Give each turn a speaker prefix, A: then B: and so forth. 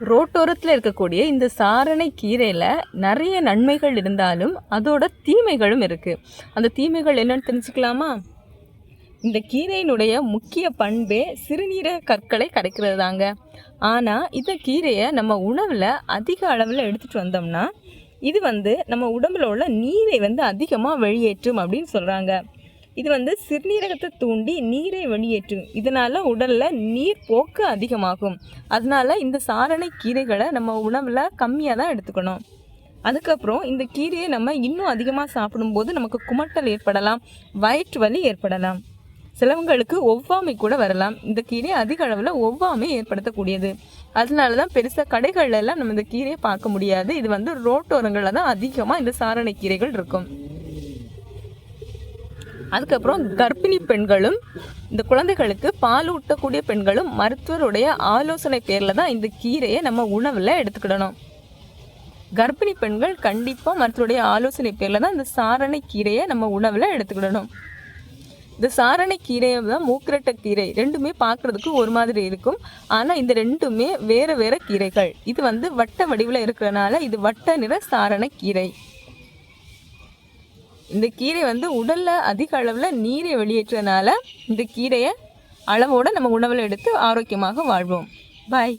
A: ரோட்டோரத்தில் இருக்கக்கூடிய இந்த சாரணை கீரையில் நிறைய நன்மைகள் இருந்தாலும் அதோட தீமைகளும் இருக்குது அந்த தீமைகள் என்னன்னு தெரிஞ்சுக்கலாமா? இந்த கீரையினுடைய முக்கிய பண்பே சிறுநீரக கற்களை கரைக்கிறது தாங்க ஆனால் இந்த கீரையை நம்ம உணவில் அதிக அளவில் எடுத்துகிட்டு வந்தோம்னா இது வந்து நம்ம உடம்புல உள்ள நீரை வந்து அதிகமாக வெளியேற்றும் அப்படின்னு சொல்கிறாங்க இது வந்து சிறுநீரகத்தை தூண்டி நீரை வெளியேற்றும். இதனால் உடலில் நீர் போக்கு அதிகமாகும். அதனால இந்த சாரணை கீரைகளை நம்ம உணவில் கம்மியாக தான் எடுத்துக்கணும். அதுக்கப்புறம் இந்த கீரையை நம்ம இன்னும் அதிகமாக சாப்பிடும்போது நமக்கு குமட்டல் ஏற்படலாம் வயிற்று வலி ஏற்படலாம். சிலவங்களுக்கு ஒவ்வாமை கூட வரலாம். இந்த கீரை அதிக அளவில் ஒவ்வாமை ஏற்படுத்தக்கூடியது. அதனால தான் பெருசாக கடைகள்ல எல்லாம் நம்ம இந்த கீரையை பார்க்க முடியாது. இது வந்து ரோட்டோரங்களில் தான் அதிகமாக இந்த சாரணை கீரைகள் இருக்கும். அதுக்கப்புறம் கர்ப்பிணி பெண்களும் இந்த குழந்தைகளுக்கு பால் ஊட்டக்கூடிய பெண்களும் மருத்துவருடைய ஆலோசனை பேரில் தான் இந்த கீரையை நம்ம உணவில் எடுத்துக்கிடணும். கர்ப்பிணி பெண்கள் கண்டிப்பாக மருத்துவருடைய ஆலோசனை பேரில் தான் இந்த சாரணை கீரையை நம்ம உணவில் எடுத்துக்கிடணும். இந்த சாரணை கீரையை தான் மூக்கிரட்டை கீரை ரெண்டுமே பார்க்குறதுக்கு ஒரு மாதிரி இருக்கும். ஆனால் இந்த ரெண்டுமே வேறு வேறு கீரைகள். இது வந்து வட்ட வடிவில் இருக்கிறனால இது வட்ட நிற சாரணை கீரை. இந்த கீரை வந்து உடலில் அதிக அளவில் நீரை வெளியேற்றனால இந்த கீரையை அளவோடு நம்ம உணவில் எடுத்து ஆரோக்கியமாக வாழ்வோம். பாய்